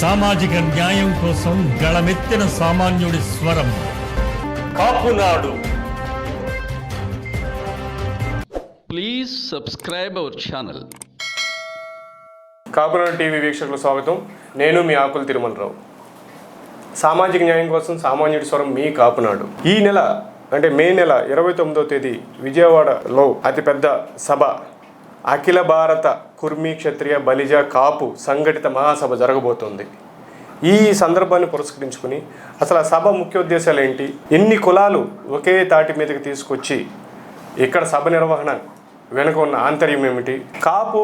సామాజిక న్యాయం కోసం గళమెత్తిన సామాన్యుడి స్వరం. Kapunadu Please subscribe our channel. Kapunadu TV వీక్షకులకు స్వాగతం. నేను మీ ఆకుల తిరుమలరావు. సామాజిక న్యాయం కోసం సామాన్యుడి స్వరం మీ కాపునాడు ఈ నెల అంటే మే నెల ఇరవై తొమ్మిదో తేదీ విజయవాడలో అతిపెద్ద సభ అఖిల భారత కుర్మి క్షత్రియ బలిజ కాపు సంఘటిత మహాసభ జరగబోతోంది. ఈ సందర్భాన్ని పురస్కరించుకుని అసలు ఆ సభ ముఖ్య ఉద్దేశాలు ఏంటి? ఎన్ని కులాలు ఒకే తాటి మీదకి తీసుకొచ్చి ఇక్కడ సభ నిర్వహణ వెనుక ఉన్న ఆంతర్యం ఏమిటి? కాపు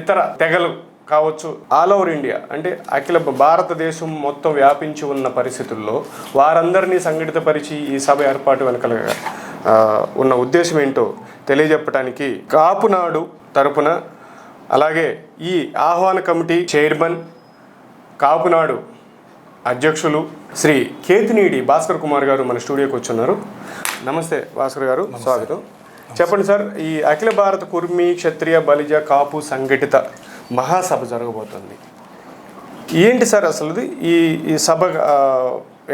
ఇతర తెగలు కావచ్చు ఆల్ ఓవర్ ఇండియా అంటే అఖిల భారతదేశం మొత్తం వ్యాపించి ఉన్న పరిస్థితుల్లో వారందరినీ సంఘటితపరిచి ఈ సభ ఏర్పాటు వెనకలుగా ఉన్న ఉద్దేశం ఏంటో తెలియజెప్పడానికి కాపునాడు తరపున. అలాగే ఈ ఆహ్వాన కమిటీ చైర్మన్ కాపునాడు అధ్యక్షులు శ్రీ కేతినీడి భాస్కర్ కుమార్ గారు మన స్టూడియోకి వచ్చున్నారు. నమస్తే భాస్కర్ గారు స్వాగతం. చెప్పండి సార్ ఈ అఖిల భారత కుర్మి క్షత్రియ బలిజ కాపు సంఘటిత మహాసభ జరగబోతుంది. ఏంటి సార్ అసలు? ఈ ఈ సభ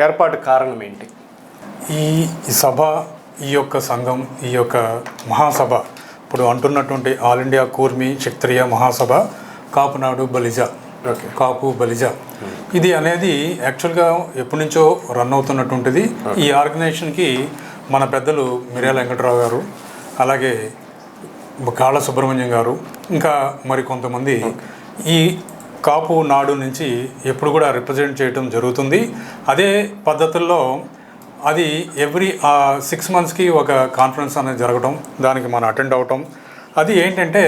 ఏర్పాటు కారణం ఏంటి? ఈ సభ ఈ యొక్క సంఘం ఈ యొక్క మహాసభ ఇప్పుడు అంటున్నటువంటి all India Kurmi Kshatriya Mahasabha Kapunadu Balija. Okay. Kapu Balija. ఇది అనేది యాక్చువల్గా ఎప్పటి నుంచో రన్ అవుతున్నటువంటిది. ఈ ఆర్గనైజేషన్కి మన పెద్దలు మిర్యాల వెంకటరావు గారు అలాగే కాళ్ళ సుబ్రహ్మణ్యం గారు ఇంకా మరి కొంతమంది ఈ కాపు నాడు నుంచి ఎప్పుడు కూడా రిప్రజెంట్ చేయడం జరుగుతుంది. అదే పద్ధతుల్లో అది ఎవ్రీ సిక్స్ మంత్స్కి ఒక కాన్ఫరెన్స్ అనేది జరగడం దానికి మనం అటెండ్ అవటం. అది ఏంటంటే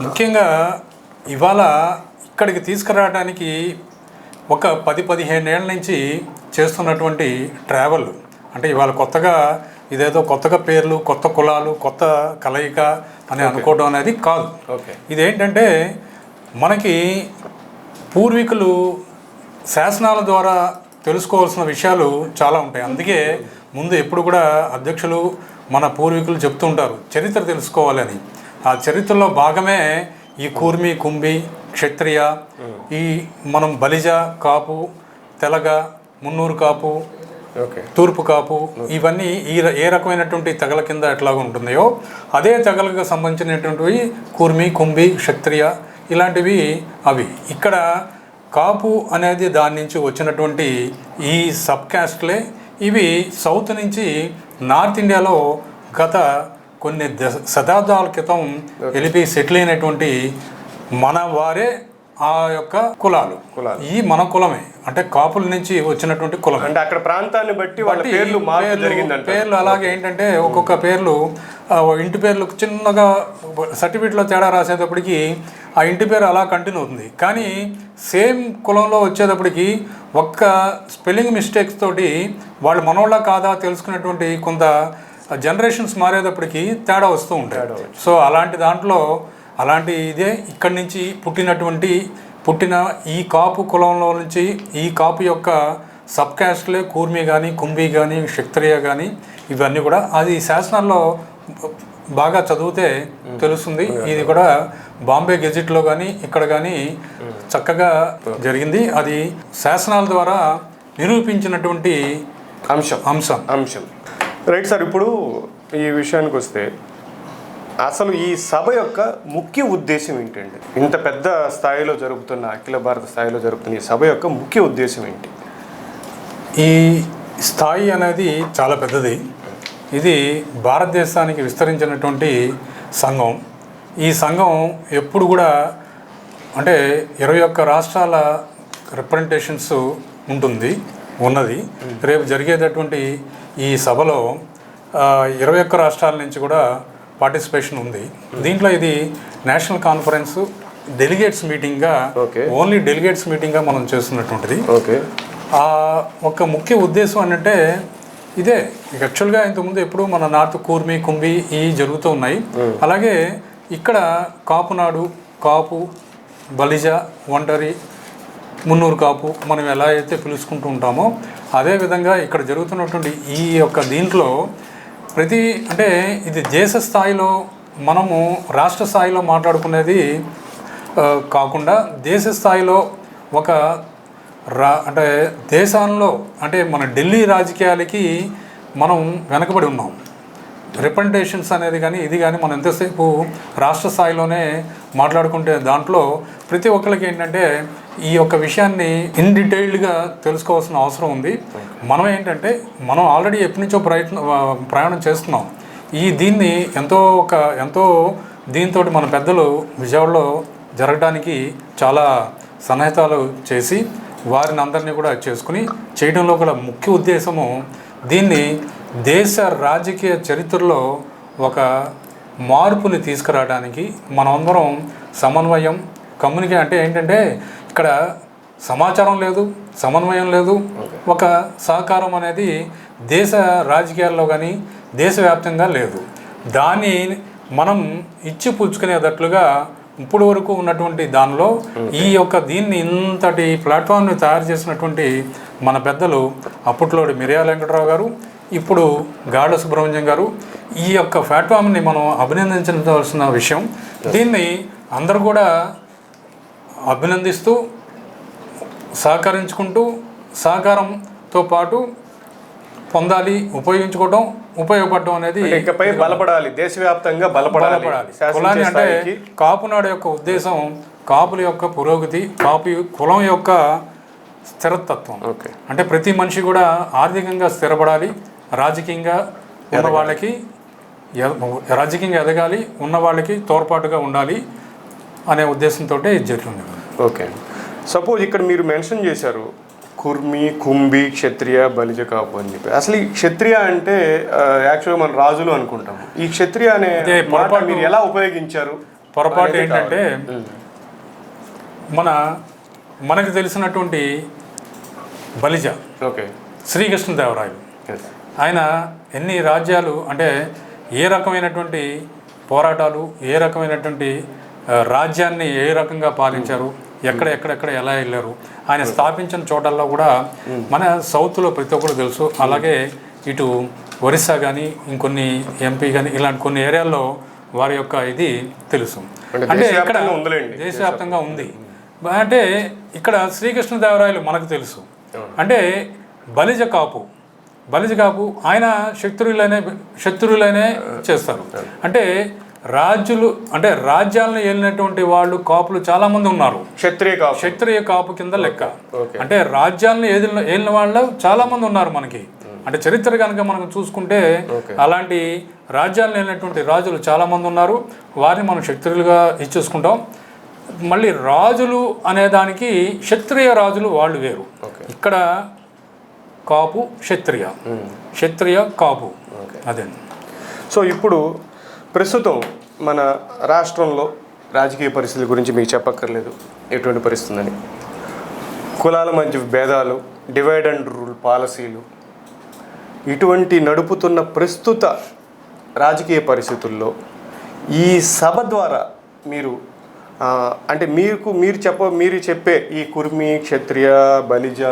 ముఖ్యంగా ఇవాళ ఇక్కడికి తీసుకురావడానికి ఒక పది పదిహేను ఏళ్ళ నుంచి చేస్తున్నటువంటి ట్రావెల్ అంటే ఇవాళ కొత్తగా ఇదేదో కొత్తగా పేర్లు కొత్త కులాలు కొత్త కలయిక అని అనుకోవడం అనేది కాదు. ఓకే. ఇదేంటంటే మనకి పూర్వీకులు శాసనాల ద్వారా తెలుసుకోవాల్సిన విషయాలు చాలా ఉంటాయి. అందుకే ముందు ఎప్పుడు కూడా అధ్యక్షులు మన పూర్వీకులు చెప్తూ ఉంటారు చరిత్ర తెలుసుకోవాలని ఆ చరిత్రలో భాగమే ఈ కూర్మి కుంభి క్షత్రియ ఈ మనం బలిజ కాపు తెలగ మున్నూరు కాపు ఓకే. తూర్పు కాపు ఇవన్నీ ఈ ఏ రకమైనటువంటి తెగల కింద ఎట్లాగ ఉంటుందో అదే తెగలకు సంబంధించినటువంటివి కూర్మి కుంభి క్షత్రియ ఇలాంటివి అవి. ఇక్కడ కాపు అనేది దాని నుంచి వచ్చినటువంటి ఈ సబ్ క్యాస్ట్లే ఇవి సౌత్ నుంచి నార్త్ ఇండియాలో గత కొన్ని దశ శతాబ్దాల క్రితం వెళ్ళిపోయి సెటిల్ అయినటువంటి మన వారే ఆ యొక్క కులాలు. కులాలు. ఈ మన కులమే. అంటే కాపుల నుంచి వచ్చినటువంటి కులం. అంటే అక్కడ ప్రాంతాన్ని బట్టి వాళ్ళ పేర్లు పేర్లు- అలాగే ఏంటంటే ఒక్కొక్క పేర్లు ఇంటి పేర్లు చిన్నగా సర్టిఫికేట్లో తేడా రాసేటప్పటికి ఆ ఇంటి పేరు అలా కంటిన్యూ అవుతుంది. కానీ సేమ్ కులంలో వచ్చేటప్పటికి ఒక్క స్పెల్లింగ్ మిస్టేక్స్ తోటి వాళ్ళు మనోళ్ళ కాదా తెలుసుకునేటువంటి కొంత జనరేషన్స్ మారేటప్పటికి తేడా వస్తూ ఉంటాయి. సో అలాంటి దాంట్లో అలాంటి ఇదే ఇక్కడి నుంచి పుట్టినటువంటి పుట్టిన ఈ కాపు కులంలో నుంచి ఈ కాపు యొక్క సబ్ క్యాస్ట్లే కూర్మి కానీ కుంభి కానీ క్షత్రియ కానీ ఇవన్నీ కూడా అది శాసనాల్లో బాగా చదివితే తెలుస్తుంది. ఇది కూడా బాంబే గెజిట్లో కానీ ఇక్కడ కానీ చక్కగా జరిగింది. అది శాసనాల ద్వారా నిరూపించినటువంటి అంశం. అంశం. అంశం. రైట్ సార్ ఇప్పుడు ఈ విషయానికి వస్తే అసలు ఈ సభ యొక్క ముఖ్య ఉద్దేశం ఏంటండి? ఇంత పెద్ద స్థాయిలో జరుగుతున్న అఖిల భారత స్థాయిలో జరుగుతున్న ఈ సభ యొక్క ముఖ్య ఉద్దేశం ఏంటి? ఈ స్థాయి అనేది చాలా పెద్దది. ఇది భారతదేశానికి విస్తరించినటువంటి సంఘం. ఈ సంఘం ఎప్పుడు కూడా అంటే ఇరవై ఒక్క రాష్ట్రాల రిప్రజెంటేషన్స్ ఉంటుంది ఉన్నది. రేపు జరిగేటటువంటి ఈ సభలో ఇరవై ఒక్క రాష్ట్రాల నుంచి కూడా పార్టిసిపేషన్ ఉంది. దీంట్లో ఇది నేషనల్ కాన్ఫరెన్స్ డెలిగేట్స్ మీటింగ్గా. ఓన్లీ డెలిగేట్స్ మీటింగ్గా మనం చేస్తున్నటువంటిది. ఓకే. ఆ ఒక ముఖ్య ఉద్దేశం ఏంటంటే ఇదే. యాక్చువల్గా ఇంతకుముందు ఎప్పుడు మన నార్త్ కూర్మి కుంభి ఇవి జరుగుతూ ఉన్నాయి. అలాగే ఇక్కడ కాపునాడు కాపు బలిజ ఒంటరి మున్నూరు కాపు మనం ఎలా అయితే పిలుచుకుంటూ ఉంటామో అదేవిధంగా ఇక్కడ జరుగుతున్నటువంటి ఈ యొక్క దీంట్లో ప్రతి అంటే ఇది దేశ స్థాయిలో మనము రాష్ట్ర స్థాయిలో మాట్లాడుకునేది కాకుండా దేశ స్థాయిలో ఒక రా అంటే దేశంలో అంటే మన ఢిల్లీ రాజకీయాలకి మనం వెనకబడి ఉన్నాం. రిప్రజెంటేషన్స్ అనేది కానీ ఇది కానీ మనం ఎంతసేపు రాష్ట్ర స్థాయిలోనే మాట్లాడుకుంటే దాంట్లో ప్రతి ఒక్కరికి ఏంటంటే ఈ యొక్క విషయాన్ని ఇన్ డీటెయిల్డ్గా తెలుసుకోవాల్సిన అవసరం ఉంది. మనం ఏంటంటే మనం ఆల్రెడీ ఎప్పటి నుంచో ప్రయత్నం ప్రయాణం చేస్తున్నాం. ఈ దీన్ని ఎంతో ఒక ఎంతో దీంతో మన పెద్దలు విజయవాడలో జరగడానికి చాలా సన్నిహితాలు చేసి వారిని అందరినీ కూడా చేసుకుని చేయడంలో గల ముఖ్య ఉద్దేశము దీన్ని దేశ రాజకీయ చరిత్రలో ఒక మార్పుని తీసుకురావడానికి మనమందరం సమన్వయం కమ్యూనికే అంటే ఏంటంటే ఇక్కడ సమాచారం లేదు సమన్వయం లేదు. ఒక సహకారం అనేది దేశ రాజకీయాల్లో కానీ దేశవ్యాప్తంగా లేదు. దాన్ని మనం ఇచ్చి పుచ్చుకునేటట్లుగా ఇప్పుడు వరకు ఉన్నటువంటి దానిలో ఈ యొక్క దీన్ని ఇంతటి ప్లాట్ఫామ్ని తయారు చేసినటువంటి మన పెద్దలు అప్పట్లో మిర్యాల వెంకటరావు గారు ఇప్పుడు గాఢ సుబ్రహ్మణ్యం గారు ఈ యొక్క ప్లాట్ఫామ్ని మనం అభినందించవలసిన విషయం దీన్ని అందరూ కూడా అభినందిస్తూ సహకరించుకుంటూ సహకారంతో పాటు పొందాలి ఉపయోగించుకోవడం ఉపయోగపడడం అనేది ఇకపై బలపడాలి దేశవ్యాప్తంగా బలపడాలి కులాన్ని అంటే కాపునాడు యొక్క ఉద్దేశం కాపుల యొక్క పురోగతి కాపు కులం యొక్క స్థిరతత్వం. ఓకే. అంటే ప్రతి మనిషి కూడా ఆర్థికంగా స్థిరపడాలి రాజకీయంగా ఉన్న వాళ్ళకి రాజకీయంగా ఎదగాలి ఉన్న వాళ్ళకి తోడ్పాటుగా ఉండాలి అనే ఉద్దేశంతో ఇది జరుగుతుంది ఓకే. సపోజ్ ఇక్కడ మీరు మెన్షన్ చేశారు కుర్మి కుంభి క్షత్రియ బలిజ కాపు అని చెప్పి. అసలు ఈ క్షత్రియ అంటే యాక్చువల్గా మనం రాజులు అనుకుంటాం ఈ క్షత్రియ అనే పొరపాటు- మీరు ఎలా ఉపయోగించారు? పొరపాటు ఏంటంటే మన మనకు తెలిసినటువంటి బలిజ ఓకే. శ్రీకృష్ణదేవరాయలు. ఆయన ఎన్ని రాజ్యాలు అంటే ఏ రకమైనటువంటి పోరాటాలు ఏ రకమైనటువంటి రాజ్యాన్ని ఏ రకంగా పాలించారు ఎక్కడ ఎక్కడెక్కడ ఎలా వెళ్ళారు ఆయన స్థాపించిన చోటల్లో కూడా మన సౌత్లో ప్రతి ఒక్కరు తెలుసు. అలాగే ఇటు ఒరిస్సా కానీ ఇంకొన్ని ఎంపీ కానీ ఇలాంటి కొన్ని ఏరియాల్లో వారి యొక్క ఇది తెలుసు. అంటే ఇక్కడ దేశవ్యాప్తంగా ఉంది. అంటే ఇక్కడ శ్రీకృష్ణదేవరాయలు మనకు తెలుసు. అంటే బలిజ కాపు. బలిజ కాపు ఆయన శత్రువులనే శత్రువులనే చేస్తారు. అంటే రాజులు అంటే రాజ్యాలను ఏలినటువంటి వాళ్ళు కాపులు చాలా మంది ఉన్నారు. క్షత్రియ కాపు. క్షత్రియ కాపు కింద లెక్క. అంటే రాజ్యాలను ఏదిన ఏలిన వాళ్ళు చాలా మంది ఉన్నారు మనకి. అంటే చరిత్ర కనుక మనం చూసుకుంటే అలాంటి రాజ్యాలను ఏలినటువంటి రాజులు చాలా మంది ఉన్నారు. వారిని మనం క్షత్రియులుగా ఇచ్చేసుకుంటాం. మళ్ళీ రాజులు అనే దానికి క్షత్రియ రాజులు వాళ్ళు వేరు. ఇక్కడ కాపు క్షత్రియ. క్షత్రియ కాపు. అదే. సో ఇప్పుడు ప్రస్తుతం మన రాష్ట్రంలో రాజకీయ పరిస్థితుల గురించి మీకు చెప్పక్కర్లేదు. ఎటువంటి పరిస్థితి ఉందని కులాల మధ్య భేదాలు డివైడ్ అండ్ రూల్ పాలసీలు ఇటువంటి నడుపుతున్న ప్రస్తుత రాజకీయ పరిస్థితుల్లో ఈ సభ ద్వారా మీరు అంటే మీకు మీరు చెప్ప మీరు చెప్పే ఈ కుర్మి క్షత్రియ బలిజ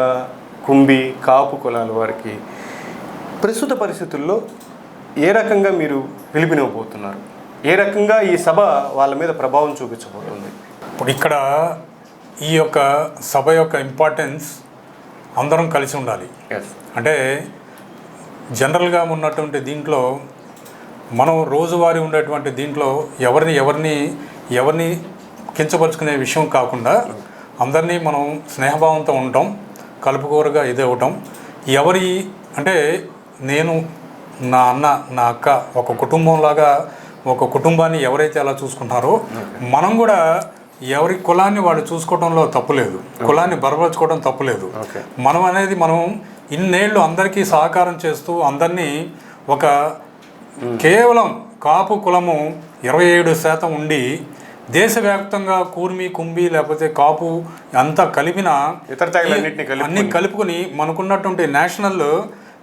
కుంభి కాపు కులాల వారికి ప్రస్తుత పరిస్థితుల్లో ఏ రకంగా మీరు పిలుపునివ్వబోతున్నారు ఏ రకంగా ఈ సభ వాళ్ళ మీద ప్రభావం చూపించబోతుంది? ఇప్పుడు ఇక్కడ ఈ యొక్క సభ యొక్క ఇంపార్టెన్స్ అందరం కలిసి ఉండాలి. అంటే జనరల్గా ఉన్నటువంటి దీంట్లో మనం రోజువారీ ఉండేటువంటి దీంట్లో ఎవరిని ఎవరిని ఎవరిని కించపరుచుకునే విషయం కాకుండా అందరినీ మనం స్నేహభావంతో ఉండటం కలుపుకోరుగా ఇది అవ్వటం ఎవరి అంటే నేను నా అన్న నా అక్క ఒక కుటుంబంలాగా ఒక కుటుంబాన్ని ఎవరైతే అలా చూసుకుంటారో మనం కూడా ఎవరి కులాన్ని వాళ్ళు చూసుకోవడంలో తప్పులేదు కులాన్ని బలపరచుకోవడం తప్పులేదు. మనం అనేది మనం ఇన్నేళ్ళు అందరికీ సహకారం చేస్తూ అందరినీ ఒక కేవలం కాపు కులము ఇరవై ఏడు శాతం ఉండి దేశవ్యాప్తంగా కూర్మి కుంభి లేకపోతే కాపు అంతా కలిపిన ఇతర తెగలన్నింటినీ. అన్ని కలుపుకొని మనకున్నటువంటి నేషనల్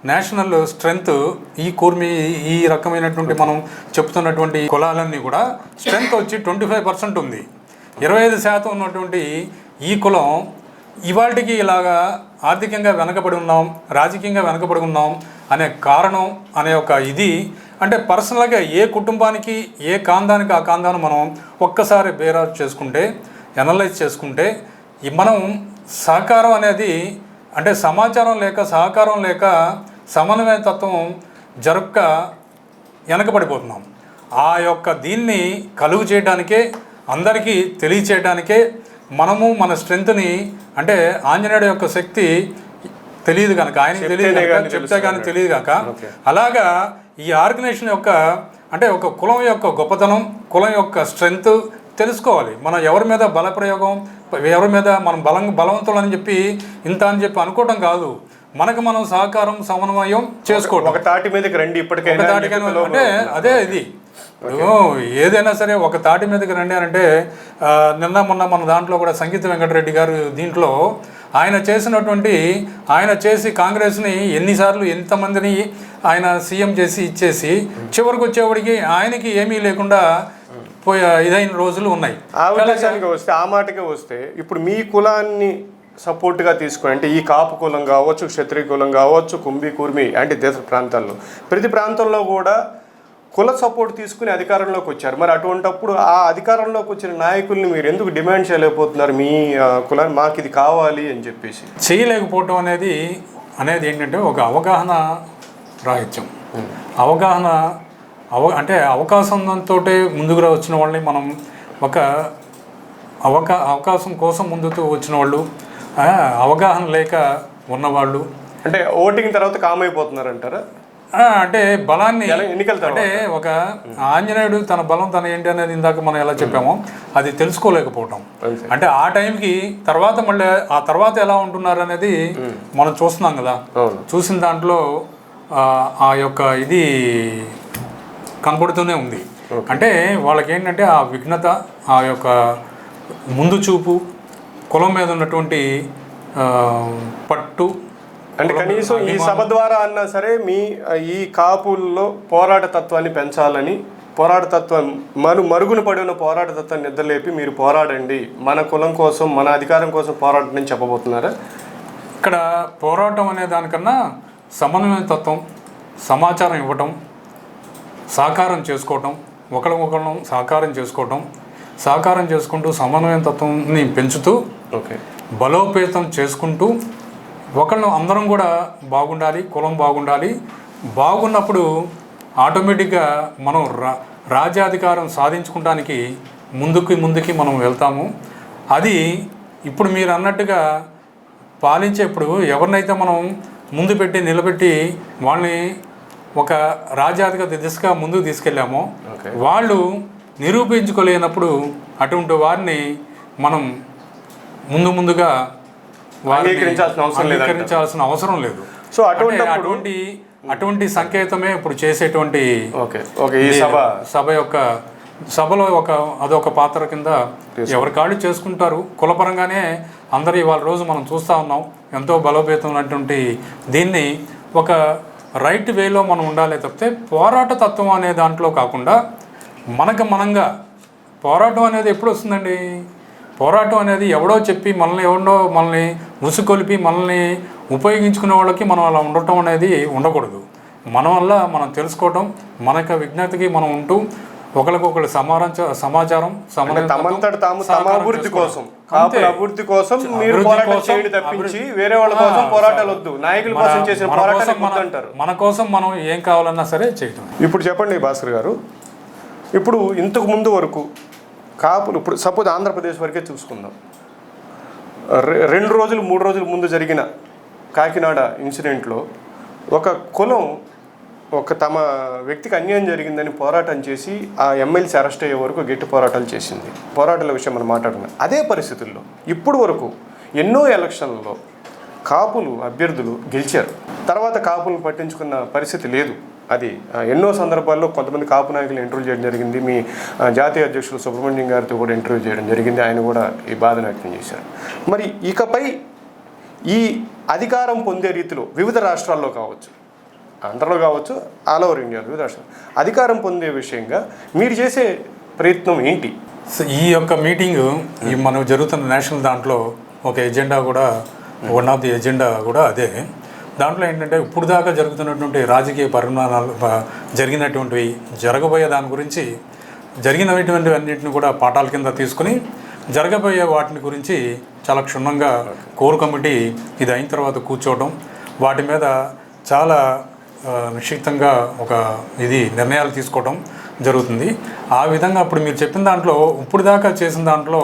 నేషనల్ స్ట్రెంగ్త్ ఈ కూర్మి ఈ రకమైనటువంటి మనం చెప్తున్నటువంటి కులాలన్నీ కూడా స్ట్రెంగ్త్ వచ్చి ట్వంటీ ఫైవ్ పర్సెంట్ ఉంది ఇరవై ఐదు శాతం ఉన్నటువంటి ఈ కులం ఇవాళకి ఇలాగా ఆర్థికంగా వెనకబడి ఉన్నాం రాజకీయంగా వెనకబడి ఉన్నాం అనే కారణం అనే ఒక ఇది అంటే పర్సనల్గా ఏ కుటుంబానికి ఏ కాందానికి ఆ కాందాన్ని మనం ఒక్కసారి బేరాజ్ చేసుకుంటే అనలైజ్ చేసుకుంటే మనం సహకారం అనేది అంటే సమాచారం లేక సహకారం లేక సమన్వయ తత్వం జరగక వెనకబడిపోతున్నాం ఆ యొక్క దీన్ని కలుగు చేయడానికే అందరికీ తెలియచేయడానికే మనము మన స్ట్రెంగ్త్ని అంటే ఆంజనేయుడు యొక్క శక్తి తెలియదు కనుక ఆయనకి తెలియదు కనుక కానీ చెప్తే కానీ. తెలియదు కాక. అలాగా ఈ ఆర్గనైజేషన్ యొక్క అంటే ఒక కులం యొక్క గొప్పతనం కులం యొక్క స్ట్రెంగ్త్ తెలుసుకోవాలి. మనం ఎవరి మీద బలప్రయోగం ఎవరి మీద మనం బలం బలవంతులు అని చెప్పి ఇంత అని చెప్పి అనుకోవటం కాదు. మనకు మనం సహకారం సమన్వయం చేసుకోవడం ఒక తాటి మీదకి రండి ఇప్పటికైనా అంటే అదే ఇది. ఏదైనా సరే ఒక తాటి మీదకి రండి అని అంటే నిన్న మొన్న మన దాంట్లో కూడా సంగీత వెంకటరెడ్డి గారు దీంట్లో ఆయన చేసినటువంటి ఆయన చేసి కాంగ్రెస్ని ఎన్నిసార్లు ఎంతమందిని ఆయన సీఎం చేసి ఇచ్చేసి చివరికి వచ్చేవాడికి ఆయనకి ఏమీ లేకుండా పోయే ఇదైన రోజులు ఉన్నాయి. ఆ ఉద్దేశానికి వస్తే ఆ మాటకే వస్తే ఇప్పుడు మీ కులాన్ని సపోర్ట్గా తీసుకొని అంటే ఈ కాపు కులం కావచ్చు క్షత్రియ కులం కావచ్చు కుంభి కుర్మి అంటే దేశ ప్రాంతాల్లో. ప్రతి ప్రాంతంలో కూడా కుల సపోర్ట్ తీసుకుని అధికారంలోకి వచ్చారు. మరి అటువంటప్పుడు ఆ అధికారంలోకి వచ్చిన నాయకుల్ని మీరు ఎందుకు డిమాండ్ చేయలేకపోతున్నారు? మీ కులాన్ని మాకు ఇది కావాలి అని చెప్పేసి. చేయలేకపోవటం అనేది అనేది ఏంటంటే ఒక అవగాహన రాహిత్యం. అవగాహన అవ అంటే అవకాశంతో ముందుకు వచ్చిన వాళ్ళని మనం ఒక అవకా అవకాశం కోసం ముందుకు వచ్చిన వాళ్ళు అవగాహన లేక ఉన్నవాళ్ళు. అంటే ఓటింగ్ తర్వాత కామ్ అయిపోతున్నారు అంటారా అంటే బలాన్ని ఎన్నికల? అంటే ఒక ఆంజనేయుడు తన బలం తన ఏంటి అనేది ఇందాక మనం ఎలా చెప్పామో అది తెలుసుకోలేకపోవటం. అంటే ఆ టైంకి తర్వాత మళ్ళీ ఆ తర్వాత ఎలా ఉంటున్నారు అనేది మనం చూస్తున్నాం కదా. చూసిన దాంట్లో ఆ, యొక్క ఇది కనపడుతూనే ఉంది. అంటే వాళ్ళకి ఏంటంటే ఆ విఘ్నత ఆ యొక్క ముందు చూపు కులం మీద ఉన్నటువంటి పట్టు అంటే కనీసం ఈ సభ ద్వారా అన్నా సరే మీ ఈ కాపుల్లో పోరాట తత్వాన్ని పెంచాలని పోరాట తత్వం మరు మరుగున పడి ఉన్న పోరాట తత్వాన్ని నిద్రలేపి మీరు పోరాడండి. మన కులం కోసం మన అధికారం కోసం పోరాటం అని చెప్పబోతున్నారా? ఇక్కడ పోరాటం అనే దానికన్నా సమన్వయ తత్వం సమాచారం ఇవ్వటం సహకారం చేసుకోవటం ఒకరికొకరు సహకారం చేసుకోవటం సహకారం చేసుకుంటూ సమన్వయ తత్వంని పెంచుతూ ఓకే. బలోపేతం చేసుకుంటూ ఒకళ్ళు అందరం కూడా బాగుండాలి కులం బాగుండాలి బాగున్నప్పుడు ఆటోమేటిక్గా మనం రా రాజ్యాధికారం సాధించుకోవడానికి ముందుకి ముందుకి మనం వెళ్తాము అది ఇప్పుడు మీరు అన్నట్టుగా పాలించేప్పుడు ఎవరినైతే మనం ముందు పెట్టి నిలబెట్టి వాళ్ళని ఒక రాజ్యాధికార దిశగా ముందుకు తీసుకెళ్ళామో. వాళ్ళు నిరూపించుకోలేనప్పుడు అటువంటి వారిని మనం ముందు ముందుగా అంగీకరించాల్సిన అవసరం. అంగీకరించాల్సిన అవసరం లేదు. సో అటువంటి అంటే అటువంటి అటువంటి సంకేతమే ఇప్పుడు చేసేటువంటి ఓకే ఓకే ఈ సభ. సభ యొక్క సభలో ఒక అదొక పాత్ర కింద ఎవరి కాళ్ళు చేసుకుంటారు. కులపరంగానే అందరు ఇవాళ రోజు మనం చూస్తూ ఉన్నాం. ఎంతో బలోపేతం ఉన్నటువంటి దీన్ని ఒక రైట్ వేలో మనం ఉండాలి తప్పితే పోరాట తత్వం అనే దాంట్లో కాకుండా మనకు మనంగా పోరాటం అనేది ఎప్పుడు వస్తుందండి? పోరాటం అనేది ఎవడో చెప్పి మనల్ని ఎవడో మనల్ని ఉసుకొలిపి మనల్ని ఉపయోగించుకునే వాళ్ళకి మనం అలా ఉండటం అనేది ఉండకూడదు. మన వల్ల మనం తెలుసుకోవటం మన యొక్క విజ్ఞతకి మనం ఉంటూ ఒకరికొకరు సమాచారం సమాచారం తమంతట తాము అభివృద్ధి. కోసం అభివృద్ధి కోసం మీరు పోరాటం చేయండి తప్పించి వేరే వాళ్ళ కోసం ఆ, పోరాటాలు వద్దు నాయకుల కోసం చేసిన అంటారు మన కోసం మనం ఏం కావాలన్నా సరే చేయటం ఇప్పుడు చెప్పండి భాస్కర్ గారు. ఇప్పుడు ఇంతకు ముందు వరకు కాపులు ఇప్పుడు సపోజ్ ఆంధ్రప్రదేశ్ వరకే చూసుకుందాం. రె- రెండు రోజులు మూడు రోజుల ముందు జరిగిన కాకినాడ ఇన్సిడెంట్లో ఒక కులం ఒక తమ వ్యక్తికి అన్యాయం జరిగిందని పోరాటం చేసి ఆ ఎమ్మెల్సీ అరెస్ట్ అయ్యే వరకు గట్టి పోరాటాలు చేసింది. పోరాటాల విషయం మనం మాట్లాడుకున్నాం. అదే పరిస్థితుల్లో ఇప్పుడు వరకు ఎన్నో ఎలక్షన్లలో కాపులు అభ్యర్థులు గెలిచారు. తర్వాత కాపులను పట్టించుకున్న పరిస్థితి లేదు. అది ఆ, ఎన్నో సందర్భాల్లో కొంతమంది కాపు నాయకులు ఇంటర్వ్యూ చేయడం జరిగింది. మీ జాతీయ అధ్యక్షులు సుబ్రహ్మణ్యం గారితో కూడా ఇంటర్వ్యూ చేయడం జరిగింది. ఆయన కూడా ఈ బాధ వ్యక్తం చేశారు. మరి ఇకపై ఈ అధికారం పొందే రీతిలో వివిధ రాష్ట్రాల్లో కావచ్చు ఆంధ్రలో కావచ్చు ఆల్ ఓవర్ ఇండియా వివిధ రాష్ట్రాలు అధికారం పొందే విషయంగా మీరు చేసే ప్రయత్నం ఏంటి? సో ఈ యొక్క మీటింగ్ ఈ మనం జరుగుతున్న నేషనల్ దాంట్లో ఒక ఎజెండా కూడా వన్ ఆఫ్ ది ఎజెండా కూడా అదే. దాంట్లో ఏంటంటే ఇప్పుడు దాకా జరుగుతున్నటువంటి రాజకీయ పరిణామాలు జరిగినటువంటివి జరగబోయే దాని గురించి జరిగినటువంటి అన్నింటిని కూడా పాఠాల కింద తీసుకుని జరగబోయే వాటిని గురించి చాలా క్షుణ్ణంగా కోర్ కమిటీ ఇది అయిన తర్వాత కూర్చోవడం వాటి మీద చాలా నిశ్చితంగా ఒక ఇది నిర్ణయాలు తీసుకోవడం జరుగుతుంది. ఆ విధంగా అప్పుడు మీరు చెప్పిన దాంట్లో ఇప్పుడు దాకా చేసిన దాంట్లో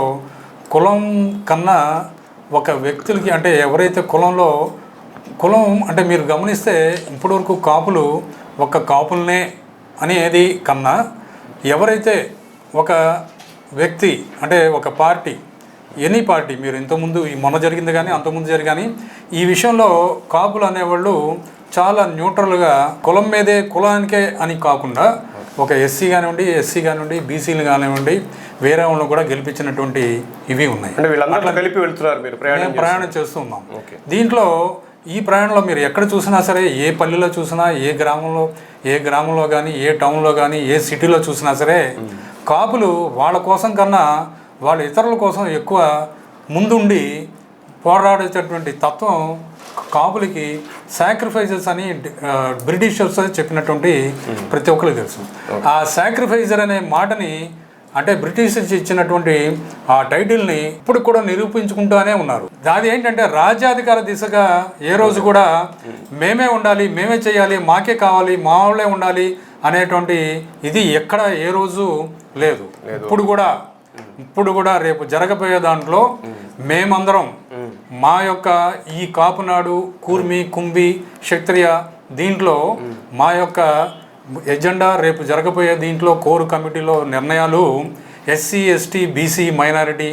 కులం కన్నా ఒక వ్యక్తులకి అంటే ఎవరైతే కులంలో కులం అంటే మీరు గమనిస్తే ఇప్పటివరకు కాపులు ఒక కాపులనే అనేది కన్నా ఎవరైతే ఒక వ్యక్తి అంటే ఒక పార్టీ ఎనీ పార్టీ మీరు ఇంతకుముందు ఈ మొన్న జరిగింది కానీ అంతకుముందు జరిగి కానీ ఈ విషయంలో కాపులు అనేవాళ్ళు చాలా న్యూట్రల్గా కులం మీదే కులానికే అని కాకుండా ఒక ఎస్సీ కానివ్వండి ఎస్సీ కానివ్వండి బీసీలు కానివ్వండి వేరే వాళ్ళని కూడా గెలిపించినటువంటి ఇవి ఉన్నాయి. అంటే వీళ్ళందరూ కలిపి వెళ్తున్నారు మీరు ప్రయాణం ప్రయాణం చేస్తూ ఉన్నాం. ఓకే. దీంట్లో ఈ ప్రయాణంలో మీరు ఎక్కడ చూసినా సరే ఏ పల్లెలో చూసినా ఏ గ్రామంలో ఏ గ్రామంలో కానీ ఏ టౌన్లో కానీ ఏ సిటీలో చూసినా సరే కాపులు వాళ్ళ కోసం కన్నా వాళ్ళ ఇతరుల కోసం ఎక్కువ ముందుండి పోరాడేటటువంటి తత్వం కాపులకి సాక్రిఫైజెస్ అని బ్రిటిషర్స్ చెప్పినటువంటి ప్రతి ఒక్కరికి తెలుసు. ఆ సాక్రిఫైజర్ అనే మాటని అంటే బ్రిటిషర్స్ ఇచ్చినటువంటి ఆ టైటిల్ని ఇప్పుడు కూడా నిరూపించుకుంటూనే ఉన్నారు. అది ఏంటంటే రాజ్యాధికార దిశగా ఏ రోజు కూడా మేమే ఉండాలి మేమే చేయాలి మాకే కావాలి మా వాళ్ళే ఉండాలి అనేటువంటి ఇది ఎక్కడ ఏ రోజు లేదు. ఇప్పుడు కూడా ఇప్పుడు కూడా రేపు జరగబోయే దాంట్లో మేమందరం మా యొక్క ఈ కాపునాడు కూర్మి కుంభి క్షత్రియ దీంట్లో మా యొక్క ఎజెండా రేపు జరగబోయే దీంట్లో కోర్ కమిటీలో నిర్ణయాలు SC ST BC minority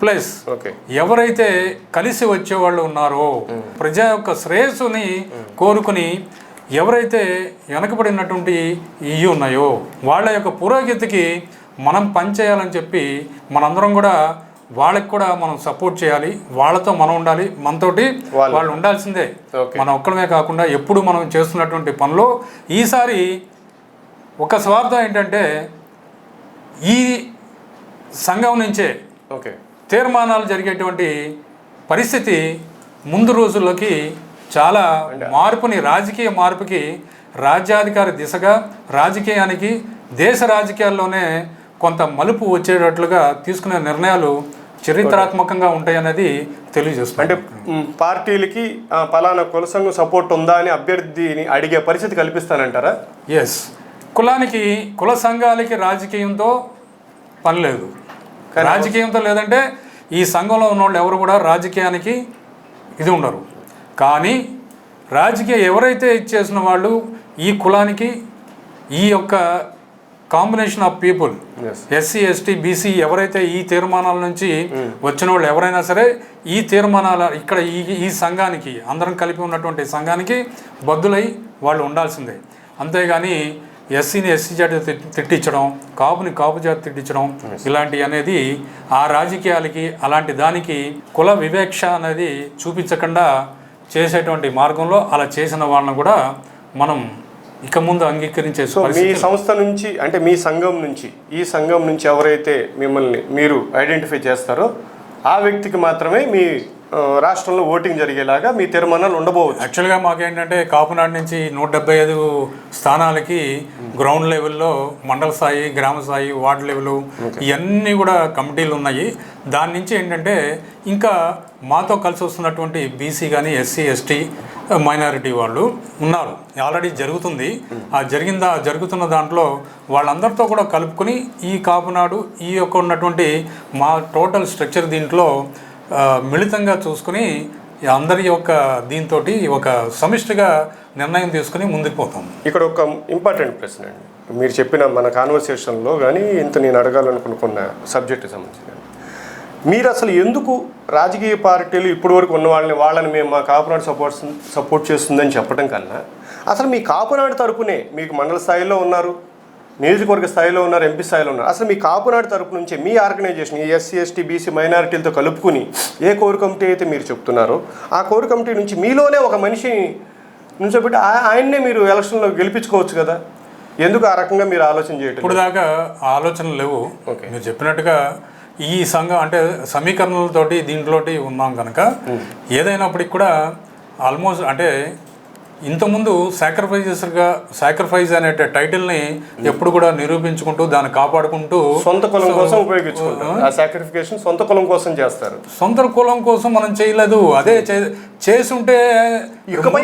plus okay. ఎవరైతే కలిసి వచ్చే వాళ్ళు ఉన్నారో ప్రజా యొక్క శ్రేయస్సుని కోరుకుని ఎవరైతే వెనకబడినటువంటి ఇవి ఉన్నాయో వాళ్ళ యొక్క పురోగతికి మనం పనిచేయాలని చెప్పి మనందరం కూడా వాళ్ళకి కూడా మనం సపోర్ట్ చేయాలి వాళ్ళతో మనం ఉండాలి మనతోటి వాళ్ళు. ఉండాల్సిందే. మన ఒక్కడమే కాకుండా ఎప్పుడు మనం చేస్తున్నటువంటి పనిలో ఈసారి ఒక స్వార్థం ఏంటంటే ఈ సంఘం నుంచే ఓకే తీర్మానాలు జరిగేటువంటి పరిస్థితి ముందు రోజుల్లోకి చాలా మార్పుని రాజకీయ మార్పుకి రాజ్యాధికార దిశగా రాజకీయానికి దేశ రాజకీయాల్లోనే కొంత మలుపు వచ్చేటట్లుగా తీసుకునే నిర్ణయాలు చరిత్రాత్మకంగా ఉంటాయనేది తెలియజేస్తుంది. అంటే పార్టీలకి పలానా కుల సంఘం సపోర్ట్ ఉందా అని అభ్యర్థిని అడిగే పరిస్థితి కల్పిస్తానంటారా? ఎస్ కులానికి కుల సంఘాలకి రాజకీయంతో పని లేదు. రాజకీయంతో లేదంటే ఈ సంఘంలో ఉన్న వాళ్ళు ఎవరు కూడా రాజకీయానికి ఇది ఉండరు. కానీ రాజకీయ ఎవరైతే ఇచ్చేసిన వాళ్ళు ఈ కులానికి ఈ యొక్క combination of people. SC ST BC ఎవరైతే ఈ తీర్మానాల నుంచి వచ్చిన వాళ్ళు ఎవరైనా సరే ఈ తీర్మానాల ఇక్కడ ఈ ఈ సంఘానికి అందరం కలిపి ఉన్నటువంటి సంఘానికి బద్దులై వాళ్ళు ఉండాల్సిందే. అంతేగాని ఎస్సీని ఎస్సీ జాతి తిట్- తిట్టించడం కాపుని కాపు జాతి తిట్టించడం ఇలాంటి అనేది ఆ రాజకీయాలకి అలాంటి దానికి కుల వివేక్ష అనేది చూపించకుండా చేసేటువంటి మార్గంలో అలా చేసిన వాళ్ళని కూడా మనం ఇక ముందు అంగీకరించే సో మీ సంస్థ నుంచి అంటే మీ సంఘం నుంచి ఈ సంఘం నుంచి ఎవరైతే మిమ్మల్ని మీరు ఐడెంటిఫై చేస్తారో ఆ వ్యక్తికి మాత్రమే మీ రాష్ట్రంలో ఓటింగ్ జరిగేలాగా మీ తీర్మానాలు ఉండబోవచ్చు. యాక్చువల్గా మాకేంటంటే కాపునాడు నుంచి నూట డెబ్బై ఐదు స్థానాలకి గ్రౌండ్ లెవెల్లో మండల స్థాయి గ్రామ స్థాయి వార్డు లెవెల్ ఇవన్నీ కూడా కమిటీలు ఉన్నాయి. దాని నుంచి ఏంటంటే ఇంకా మాతో కలిసి వస్తున్నటువంటి బీసీ కానీ ఎస్సీ ఎస్టీ మైనారిటీ వాళ్ళు ఉన్నారు. ఆల్రెడీ జరుగుతుంది. ఆ జరిగిందా జరుగుతున్న దాంట్లో వాళ్ళందరితో కూడా కలుపుకొని ఈ కాపునాడు ఈ యొక్క ఉన్నటువంటి మా టోటల్ స్ట్రక్చర్ దీంట్లో మిళితంగా చూసుకుని అందరి యొక్క దీంతో ఒక సమిష్టిగా నిర్ణయం తీసుకుని ముందుకు పోతాం. ఇక్కడ ఒక ఇంపార్టెంట్ ప్రశ్న అండి. మీరు చెప్పిన మన కాన్వర్సేషన్లో కానీ ఇంత నేను అడగాలనుకున్న సబ్జెక్ట్ సంబంధించిన మీరు అసలు ఎందుకు రాజకీయ పార్టీలు ఇప్పటి వరకు ఉన్న వాళ్ళని వాళ్ళని మేము మా కాపునాడు సపోర్ట్ సపోర్ట్ చేస్తుందని చెప్పడం కన్నా అసలు మీ కాపునాడు తరపునే మీకు మండల స్థాయిలో ఉన్నారు నియోజకవర్గ స్థాయిలో ఉన్నారు ఎంపీ స్థాయిలో ఉన్నారు. అసలు మీ కాపునాడు తరపు నుంచి మీ ఆర్గనైజేషన్ ఈ ఎస్సీ ఎస్టీ బీసీ మైనారిటీలతో కలుపుకుని ఏ కోర్ కమిటీ అయితే మీరు చెప్తున్నారో ఆ కోర్ కమిటీ నుంచి మీలోనే ఒక మనిషిని నుంచోబెట్టి ఆయన్నే మీరు ఎలక్షన్లో గెలిపించుకోవచ్చు కదా. ఎందుకు ఆ రకంగా మీరు ఆలోచన చేయటం ఇప్పుడు దాకా ఆలోచనలు లేవు. ఓకే. మీరు చెప్పినట్టుగా ఈ సంఘం అంటే సమీకరణలతోటి దీంట్లోటి ఉన్నాం కనుక ఏదైనప్పటికి కూడా ఆల్మోస్ట్ అంటే ఇంతకుముందు సాక్రిఫైజెస్గా సాక్రిఫైస్ అనే టైటిల్ని ఎప్పుడు కూడా నిరూపించుకుంటూ దాన్ని కాపాడుకుంటూ సొంత కులం కోసం ఉపయోగించుకుంటారు. ఆ సాక్రిఫికేషన్ సొంత కులం కోసం చేస్తారు. సొంత కులం కోసం మనం చేయలేదు. అదే చేసుంటే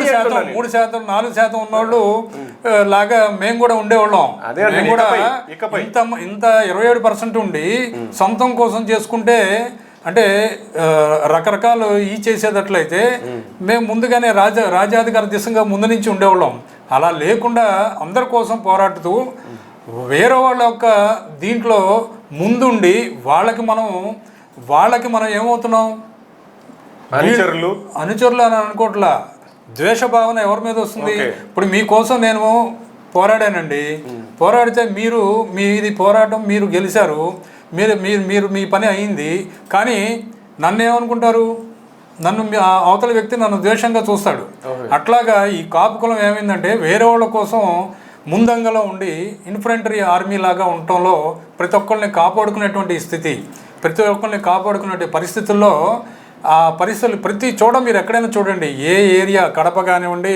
శాతం. మూడు శాతం నాలుగు శాతం ఉన్నవాళ్ళు లాగా మేము కూడా ఉండేవాళ్ళం. మేము కూడా. ఇంత ఇంత ఇరవై ఏడు పర్సెంట్ ఉండి సొంతం కోసం చేసుకుంటే అంటే రకరకాలు ఈ చేసేటట్లయితే మేము ముందుగానే రాజ రాజ్యాధికార దిశగా ముందు నుంచి ఉండేవాళ్ళం. అలా లేకుండా అందరి కోసం పోరాడుతూ వేరే వాళ్ళ యొక్క దీంట్లో ముందుండి వాళ్ళకి మనం వాళ్ళకి మనం ఏమవుతున్నాం? అనుచరులు. అనుచరులు అని అనుకోవట్లా ద్వేష భావన ఎవరి మీద వస్తుంది. ఇప్పుడు మీకోసం నేను పోరాడానండి. పోరాడితే మీరు మీది పోరాటం మీరు గెలిచారు. మీరు మీరు మీరు మీ పని అయింది కానీ నన్ను ఏమనుకుంటారు నన్ను అవతల వ్యక్తి నన్ను ద్వేషంగా చూస్తాడు. అట్లాగా ఈ కాపు కులం ఏమైందంటే వేరే వాళ్ళ కోసం ముందంగలో ఉండి ఇన్ఫ్రంటరీ ఆర్మీ లాగా ఉండటంలో ప్రతి ఒక్కరిని కాపాడుకునేటువంటి స్థితి ప్రతి ఒక్కరిని కాపాడుకునే పరిస్థితుల్లో ఆ పరిస్థితులు ప్రతి చోట మీరు ఎక్కడైనా చూడండి. ఏ ఏరియా కడప కానివ్వండి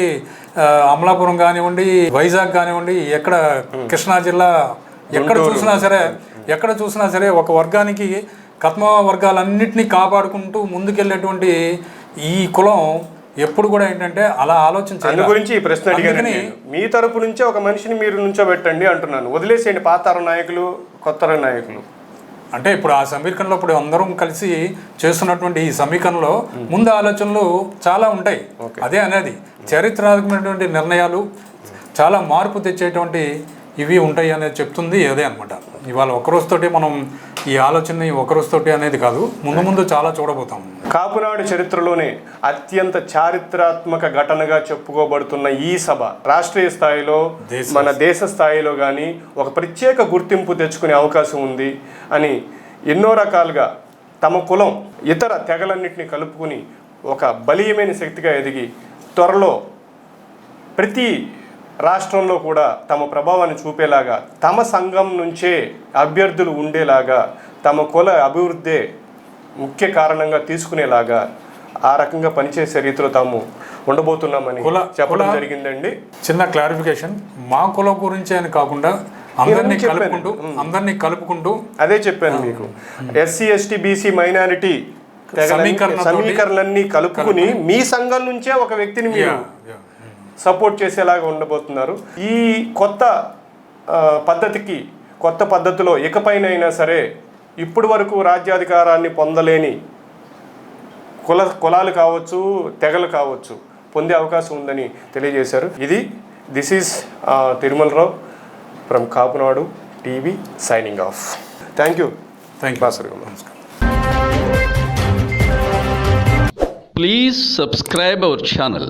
అమలాపురం కానివ్వండి వైజాగ్ కానివ్వండి ఎక్కడ కృష్ణా జిల్లా ఎక్కడ చూసినా సరే ఎక్కడ చూసినా సరే ఒక వర్గానికి కత్మ వర్గాలన్నింటినీ కాపాడుకుంటూ ముందుకెళ్ళేటువంటి ఈ కులం ఎప్పుడు కూడా ఏంటంటే అలా ఆలోచించాలి గురించి ఈ ప్రశ్న అడిగాను. మీ తరపు నుంచే ఒక మనిషిని మీరు నుంచోబెట్టండి అంటున్నాను. వదిలేసేయండి పాత నాయకులు కొత్త నాయకులు. అంటే ఇప్పుడు ఆ సమీకరణలో ఇప్పుడు అందరం కలిసి చేస్తున్నటువంటి ఈ సమీకరణలో ముందు ఆలోచనలు చాలా ఉంటాయి. అదే అనేది చరిత్రాత్మకమైనటువంటి నిర్ణయాలు చాలా మార్పు తెచ్చేటువంటి ఇవి ఉంటాయి అనేది చెప్తుంది అదే అనమాట ఇవాళ ఒక రోజుతోటి మనం ఈ ఆలోచనని ఒక రోజుతోటి అనేది కాదు ముందు ముందు చాలా చూడబోతాం. కాపునాడు చరిత్రలోనే అత్యంత చారిత్రాత్మక ఘటనగా చెప్పుకోబడుతున్న ఈ సభ రాష్ట్రీయ స్థాయిలో మన దేశ స్థాయిలో కానీ ఒక ప్రత్యేక గుర్తింపు తెచ్చుకునే అవకాశం ఉంది అని ఎన్నో రకాలుగా తమ కులం ఇతర తెగలన్నింటినీ కలుపుకుని ఒక బలీయమైన శక్తిగా ఎదిగి త్వరలో ప్రతి రాష్ట్రంలో కూడా తమ ప్రభావాన్ని చూపేలాగా తమ సంఘం నుంచే అభ్యర్థులు ఉండేలాగా తమ కుల అభివృద్ధే ముఖ్య కారణంగా తీసుకునేలాగా ఆ రకంగా పనిచేసే రీతిలో తాము ఉండబోతున్నామని కుల- చెప్పడం జరిగిందండి. చిన్న క్లారిఫికేషన్. మా కులం గురించి అని కాకుండా అందరినీ. కలుపుకుంటూ అందరినీ కలుపుకుంటూ అదే చెప్పాను మీకు. ఎస్సీ ఎస్టీ బీసీ మైనారిటీ సమీకరణలన్నీ కలుపుకుని మీ సంఘం నుంచే ఒక వ్యక్తిని మీరు. సపోర్ట్ చేసేలాగా ఉండబోతున్నారు. ఈ కొత్త పద్ధతికి కొత్త పద్ధతిలో ఇకపైనైనా సరే ఇప్పటి వరకు రాజ్యాధికారాన్ని పొందలేని కుల కులాలు కావచ్చు తెగలు కావచ్చు పొందే అవకాశం ఉందని తెలియజేశారు. ఇది this is Tirumalarao from Kapunadu TV signing off. Thank you. Thank you. గారు. నమస్కారం. Please subscribe our channel